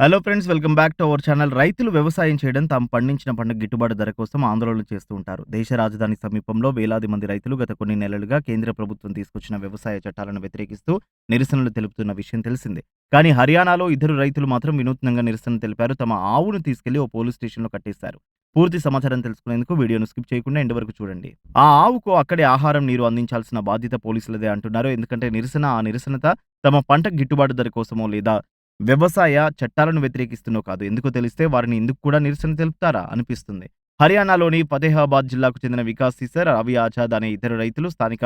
Hello friends welcome back to our channel రైతులు వ్యవసాయం చేయడం తాము పండించిన పంట గిట్టుబాటు ధర కోసం ఆందోళనలు చేస్తూ ఉంటారు. దేశ రాజధాని సమీపంలో వేలాది మంది రైతులు గత కొన్ని నెలలుగా కేంద్ర ప్రభుత్వం తీసుకొచ్చిన వ్యవసాయ చట్టాలను వ్యతిరేకిస్తూ నిరసనలు తెలుపుతున్న విషయం తెలిసిందే. కానీ హర్యానాలో ఇద్దరు రైతులు మాత్రం వినూత్నంగా నిరసన తెలిపారు. తమ ఆవును తీసుకెళ్ళి ఓ పోలీస్ స్టేషన్లో కట్టేశారు. పూర్తి సమాచారం తెలుసుకునేందుకు వీడియోను స్కిప్ చేయకుండా ఎండ్ వరకు చూడండి. ఆ ఆవుకు అక్కడే ఆహారం నీరు అందించాల్సిన బాధ్యత పోలీసులదే అంటున్నారు. ఎందుకంటే నిరసన ఆ నిరసనత తమ పంట గిట్టుబాటు ధర కోసమో లేదా వ్యవసాయ చట్టాలను వ్యతిరేకిస్తున్నో కాదు. ఎందుకో తెలిస్తే వారిని ఇందుకు కూడా నిరసన తెలుపుతారా? అనిపిస్తుంది. హర్యానాలోని ఫతేహాబాద్ జిల్లాకు చెందిన వికాస్ సిసర్ రవి ఆజాద్ అనే ఇద్దరు రైతులు స్థానిక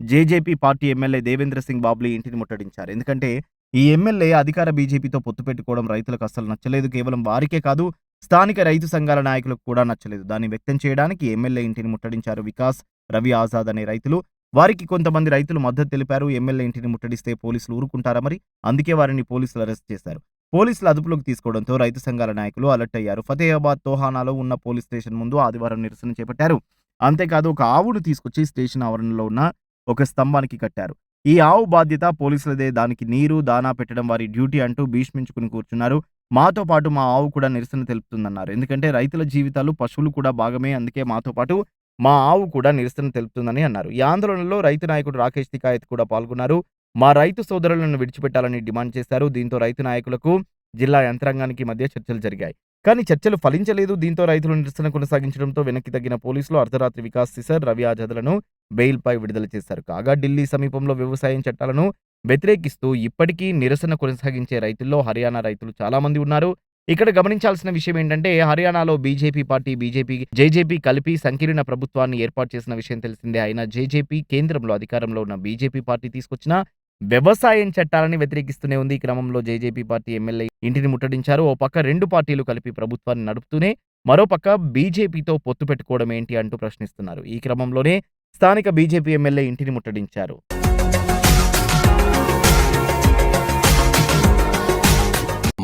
JJP party MLA Devendra Singh Babli ఇంటిని ముట్టడించారు. ఎందుకంటే ఈ ఎమ్మెల్యే అధికార బీజేపీతో పొత్తు పెట్టుకోవడం రైతులకు అస్సలు నచ్చలేదు. కేవలం వారికే కాదు స్థానిక రైతు సంఘాల నాయకులకు కూడా నచ్చలేదు. దాన్ని వ్యక్తం చేయడానికి ఎమ్మెల్యే ఇంటిని ముట్టడించారు వికాస్ రవి ఆజాద్ అనే రైతులు. వారికి కొంతమంది రైతులు మద్దతు తెలిపారు. ఎమ్మెల్యే ఇంటిని ముట్టడిస్తే పోలీసులు ఊరుకుంటారా మరి? అందుకే వారిని పోలీసులు అరెస్ట్ చేశారు. పోలీసులు అదుపులోకి తీసుకోవడంతో రైతు సంఘాల నాయకులు అలర్ట్ అయ్యారు. ఫతేహాబాద్ తోహానాలో ఉన్న పోలీస్ స్టేషన్ ముందు ఆదివారం నిరసన చేపట్టారు. అంతేకాదు ఒక ఆవును తీసుకొచ్చి స్టేషన్ ఆవరణలో ఉన్న ఒక స్తంభానికి కట్టారు. ఈ ఆవు బాధ్యత పోలీసులదే. దానికి నీరు దానా పెట్టడం వారి డ్యూటీ అంటూ భీష్మించుకుని కూర్చున్నారు. మాతో పాటు మా ఆవు కూడా నిరసన తెలుపుతుందన్నారు. ఎందుకంటే రైతుల జీవితాలు పశువులు కూడా భాగమే. అందుకే మాతో పాటు మా ఆవు కూడా నిరసన తెలుపుతుందని అన్నారు. ఈ ఆందోళనలో రైతు నాయకుడు రాకేష్ తికాయత్ కూడా పాల్గొన్నారు. మా రైతు సోదరులను విడిచిపెట్టాలని డిమాండ్ చేశారు. దీంతో రైతు నాయకులకు జిల్లా యంత్రాంగానికి మధ్య చర్చలు జరిగాయి. కానీ చర్చలు ఫలించలేదు. దీంతో రైతులు నిరసన కొనసాగించడంతో వెనక్కి తగ్గిన పోలీసులు అర్ధరాత్రి వికాస్ సిసర్ రవి ఆజాద్లను బెయిల్పై విడుదల చేశారు. కాగా ఢిల్లీ సమీపంలో వ్యవసాయం చట్టాలను వ్యతిరేకిస్తూ ఇప్పటికీ నిరసన కొనసాగించే రైతుల్లో హర్యానా రైతులు చాలామంది ఉన్నారు. ఇక్కడ గమనించాల్సిన విషయం ఏంటంటే హర్యానాలో బీజేపీ పార్టీ బీజేపీ జేజేపీ కలిపి సంకీర్ణ ప్రభుత్వాన్ని ఏర్పాటు చేసిన విషయం తెలిసిందే. అయినా జేజేపీ కేంద్రంలో అధికారంలో ఉన్న బీజేపీ పార్టీ తీసుకొచ్చిన వ్యవసాయం చట్టాలని వ్యతిరేకిస్తూనే ఉంది. ఈ క్రమంలో జేజేపీ పార్టీ ఎమ్మెల్యే ఇంటిని ముట్టడించారు. ఓ పక్క రెండు పార్టీలు కలిపి ప్రభుత్వాన్ని నడుపుతూనే మరోపక్క బీజేపీతో పొత్తు పెట్టుకోవడం ఏంటి అంటూ ప్రశ్నిస్తున్నారు. ఈ క్రమంలోనే స్థానిక బీజేపీ ఎమ్మెల్యే ఇంటిని ముట్టడించారు.